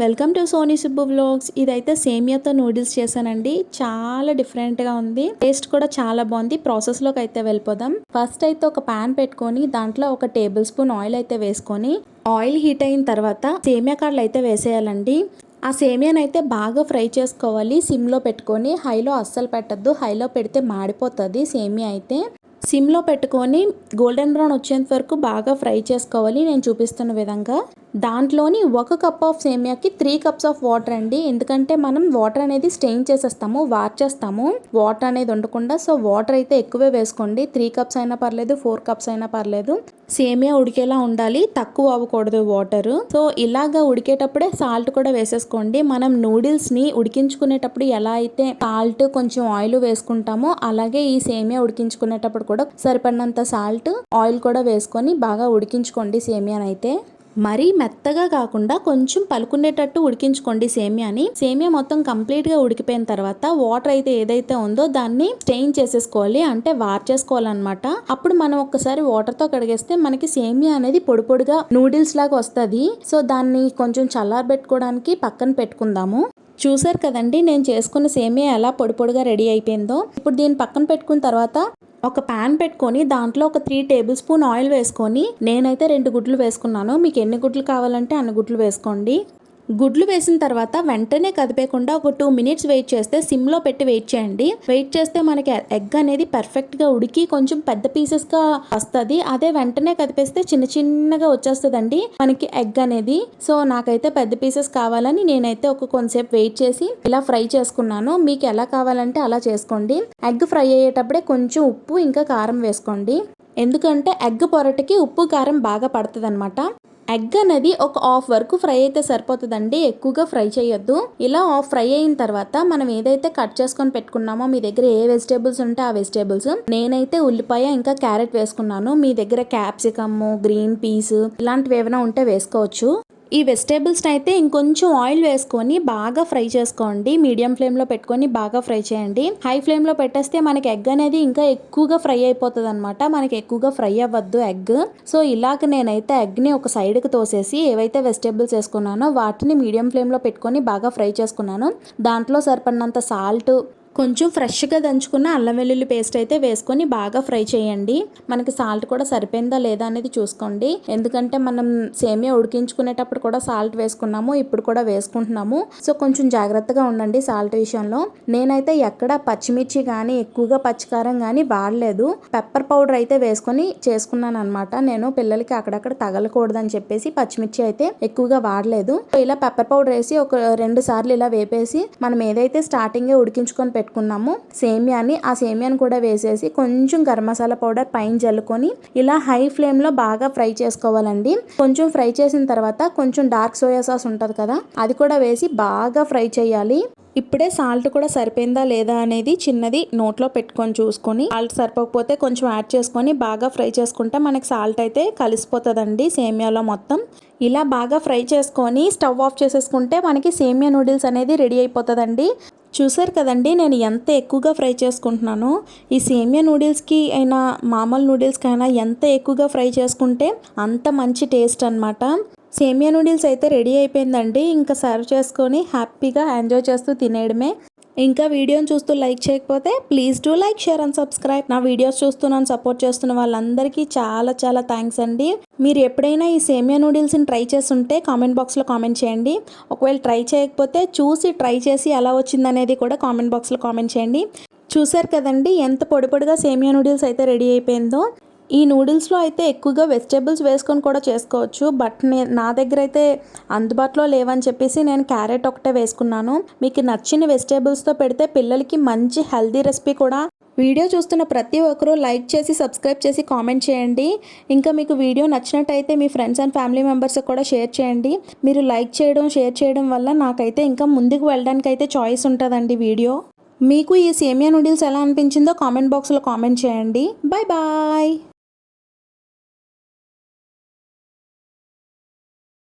Welcome to Soni Subbu vlogs. ఇదైతే సేమియాతో noodles చేశానండి. చాలా డిఫరెంట్గా ఉంది. టేస్ట్ కూడా చాలా బాగుంది. ప్రాసెస్లోకి అయితే వెళ్ళిపోదాం. ఫస్ట్ అయితే ఒక పాన్ పెట్టుకొని దాంట్లో ఒక టేబుల్ స్పూన్ ఆయిల్ అయితే వేసుకొని ఆయిల్ హీట్ అయిన తర్వాత సేమియా కాడలు అయితే వేసేయాలండి. ఆ సేమియాని అయితే బాగా ఫ్రై చేసుకోవాలి. సిమ్లో పెట్టుకొని హైలో అస్సలు పెట్టద్దు. హైలో పెడితే మాడిపోతుంది సేమియా అయితే. సిమ్లో పెట్టుకొని గోల్డెన్ బ్రౌన్ వచ్చేంత వరకు బాగా ఫ్రై చేసుకోవాలి. నేను చూపిస్తున్న విధంగా. దాంట్లోని ఒక కప్ ఆఫ్ సేమియాకి త్రీ కప్స్ ఆఫ్ వాటర్ అండి. ఎందుకంటే మనం వాటర్ అనేది స్టెయిన్ చేసేస్తాము వార్చేస్తాము వాటర్ అనేది ఉండకుండా సో వాటర్ అయితే ఎక్కువే వేసుకోండి. త్రీ కప్స్ అయినా పర్లేదు ఫోర్ కప్స్ అయినా పర్లేదు. సేమియా ఉడికేలా ఉండాలి తక్కువ అవ్వకూడదు వాటర్. సో ఇలాగా ఉడికేటప్పుడే సాల్ట్ కూడా వేసేసుకోండి. మనం నూడిల్స్ని ఉడికించుకునేటప్పుడు ఎలా అయితే సాల్ట్ కొంచెం ఆయిల్ వేసుకుంటామో అలాగే ఈ సేమియా ఉడికించుకునేటప్పుడు కూడా సరిపడినంత సాల్ట్ ఆయిల్ కూడా వేసుకొని బాగా ఉడికించుకోండి సేమియానైతే. మరీ మెత్తగా కాకుండా కొంచెం పలుకునేటట్టు ఉడికించుకోండి సేమియాని. సేమియా మొత్తం కంప్లీట్గా ఉడికిపోయిన తర్వాత వాటర్ అయితే ఏదైతే ఉందో దాన్ని స్టెయిన్ చేసేసుకోవాలి అంటే వార్చేసుకోవాలన్నమాట. అప్పుడు మనం ఒక్కసారి వాటర్తో కడిగేస్తే మనకి సేమియా అనేది పొడి పొడిగా నూడిల్స్ లాగా వస్తుంది. సో దాన్ని కొంచెం చల్లారబెట్టుకోవడానికి పక్కన పెట్టుకుందాము. చూసారు కదండి నేను చేసుకున్న సేమియా ఎలా పొడి పొడిగా రెడీ అయిపోయిందో. ఇప్పుడు దీన్ని పక్కన పెట్టుకున్న తర్వాత ఒక ప్యాన్ పెట్టుకొని దాంట్లో ఒక త్రీ టేబుల్ స్పూన్ ఆయిల్ వేసుకొని నేనైతే రెండు గుడ్లు వేసుకున్నాను. మీకు ఎన్ని గుడ్లు కావాలంటే అన్ని గుడ్లు వేసుకోండి. గుడ్లు వేసిన తర్వాత వెంటనే కదిపేయకుండా ఒక టూ మినిట్స్ వెయిట్ చేస్తే సిమ్లో పెట్టి వెయిట్ చేయండి. వెయిట్ చేస్తే మనకి ఎగ్ అనేది పర్ఫెక్ట్గా ఉడికి కొంచెం పెద్ద పీసెస్గా వస్తుంది. అదే వెంటనే కదిపేస్తే చిన్న చిన్నగా వచ్చేస్తుందండి మనకి ఎగ్ అనేది. సో నాకైతే పెద్ద పీసెస్ కావాలని నేనైతే ఒక కొంతసేపు వెయిట్ చేసి ఇలా ఫ్రై చేసుకున్నాను. మీకు ఎలా కావాలంటే అలా చేసుకోండి. ఎగ్ ఫ్రై అయ్యేటప్పుడే కొంచెం ఉప్పు ఇంకా కారం వేసుకోండి. ఎందుకంటే ఎగ్ పొరటికి ఉప్పు కారం బాగా పడుతుంది అనమాట ఎగ్ అనేది ఒక హాఫ్ వరకు ఫ్రై అయితే సరిపోతుందండి. ఎక్కువగా ఫ్రై చేయొద్దు. ఇలా హాఫ్ ఫ్రై అయిన తర్వాత మనం ఏదైతే కట్ చేసుకొని పెట్టుకున్నామో మీ దగ్గర ఏ వెజిటేబుల్స్ ఉంటే ఆ వెజిటేబుల్స్. నేనైతే ఉల్లిపాయ ఇంకా క్యారెట్ వేసుకున్నాను. మీ దగ్గర క్యాప్సికమ్ గ్రీన్ పీస్ ఇలాంటివి ఏమైనా ఉంటే వేసుకోవచ్చు. ఈ వెజిటేబుల్స్ని అయితే ఇంకొంచెం ఆయిల్ వేసుకొని బాగా ఫ్రై చేసుకోండి. మీడియం ఫ్లేమ్లో పెట్టుకొని బాగా ఫ్రై చేయండి. హై ఫ్లేమ్లో పెట్టేస్తే మనకి ఎగ్ అనేది ఇంకా ఎక్కువగా ఫ్రై అయిపోతుంది అనమాట మనకి ఎక్కువగా ఫ్రై అవ్వద్దు ఎగ్. సో ఇలాగ నేనైతే ఎగ్ని ఒక సైడ్కి తోసేసి ఏవైతే వెజిటేబుల్స్ వేసుకున్నానో వాటిని మీడియం ఫ్లేమ్లో పెట్టుకొని బాగా ఫ్రై చేసుకున్నాను. దాంట్లో సరిపడినంత సాల్ట్ కొంచెం ఫ్రెష్గా దంచుకున్న అల్లం వెల్లుల్లి పేస్ట్ అయితే వేసుకొని బాగా ఫ్రై చేయండి. మనకి సాల్ట్ కూడా సరిపోయిందా లేదా అనేది చూసుకోండి. ఎందుకంటే మనం సేమియా ఉడికించుకునేటప్పుడు కూడా సాల్ట్ వేసుకున్నాము ఇప్పుడు కూడా వేసుకుంటున్నాము. సో కొంచెం జాగ్రత్తగా ఉండండి సాల్ట్ విషయంలో. నేనైతే ఎక్కడ పచ్చిమిర్చి కానీ ఎక్కువగా పచ్చికారం కానీ వాడలేదు. పెప్పర్ పౌడర్ అయితే వేసుకొని చేసుకున్నాను అనమాట నేను పిల్లలకి అక్కడక్కడ తగలకూడదని చెప్పేసి పచ్చిమిర్చి అయితే ఎక్కువగా వాడలేదు. ఇలా పెప్పర్ పౌడర్ వేసి ఒక రెండు సార్లు ఇలా వేపేసి మనం ఏదైతే స్టార్టింగ్ ఉడికించుకొని పెట్టుకున్నాము. సేమియాని ఆ సేమియాని కూడా వేసేసి కొంచెం గరం మసాలా పౌడర్ పైన జల్లుకొని ఇలా హై ఫ్లేమ్లో బాగా ఫ్రై చేసుకోవాలండి. కొంచెం ఫ్రై చేసిన తర్వాత కొంచెం డార్క్ సోయా సాస్ ఉంటుంది కదా అది కూడా వేసి బాగా ఫ్రై చేయాలి. ఇప్పుడే సాల్ట్ కూడా సరిపోయిందా లేదా అనేది చిన్నది నోట్లో పెట్టుకొని చూసుకొని సాల్ట్ సరిపోకపోతే కొంచెం యాడ్ చేసుకొని బాగా ఫ్రై చేసుకుంటే మనకి సాల్ట్ అయితే కలిసిపోతుందండి సేమియాలో మొత్తం. ఇలా బాగా ఫ్రై చేసుకొని స్టవ్ ఆఫ్ చేసేసుకుంటే మనకి సేమియా నూడిల్స్ అనేది రెడీ అయిపోతుందండి. చూసారు కదండి నేను ఎంత ఎక్కువగా ఫ్రై చేసుకుంటున్నానో? ఈ సేమియా నూడిల్స్కి అయినా మామూలు నూడిల్స్కి అయినా ఎంత ఎక్కువగా ఫ్రై చేసుకుంటే అంత మంచి టేస్ట్ అనమాట సేమియా నూడిల్స్ అయితే రెడీ అయిపోయిందండి. ఇంకా సర్వ్ చేసుకొని హ్యాపీగా ఎంజాయ్ చేస్తూ తినేయడమే. ఇంకా వీడియోని చూస్తూ లైక్ చేయకపోతే please do like share and subscribe. నా వీడియోస్ చూస్తున్నాను సపోర్ట్ చేస్తున్న వాళ్ళందరికీ చాలా చాలా థ్యాంక్స్ అండి. మీరు ఎప్పుడైనా ఈ సేమియా నూడిల్స్ని ట్రై చేసి ఉంటే కామెంట్ బాక్స్లో కామెంట్ చేయండి. ఒకవేళ ట్రై చేయకపోతే చూసి ట్రై చేసి ఎలా వచ్చిందనేది కూడా కామెంట్ బాక్స్లో కామెంట్ చేయండి. చూసారు కదండి ఎంత పొడి పొడిగా సేమియా నూడిల్స్ అయితే రెడీ అయిపోయిందో. ఈ నూడిల్స్లో అయితే ఎక్కువగా వెజిటేబుల్స్ వేసుకొని కూడా చేసుకోవచ్చు బట్ నే నా దగ్గర అయితే అందుబాటులో లేవని చెప్పేసి నేను క్యారెట్ ఒకటే వేసుకున్నాను. మీకు నచ్చిన వెజిటేబుల్స్తో పెడితే పిల్లలకి మంచి హెల్దీ రెసిపీ కూడా వీడియో చూస్తున్న ప్రతి ఒక్కరూ లైక్ చేసి సబ్స్క్రైబ్ చేసి కామెంట్ చేయండి. ఇంకా మీకు వీడియో నచ్చినట్టయితే మీ ఫ్రెండ్స్ అండ్ ఫ్యామిలీ మెంబర్స్కి కూడా షేర్ చేయండి. మీరు లైక్ చేయడం షేర్ చేయడం వల్ల నాకైతే ఇంకా ముందుకు వెళ్ళడానికి అయితే చాయిస్ ఉంటుందండి వీడియో. మీకు ఈ సేమియా నూడిల్స్ ఎలా అనిపించిందో కామెంట్ బాక్స్లో కామెంట్ చేయండి. Bye bye!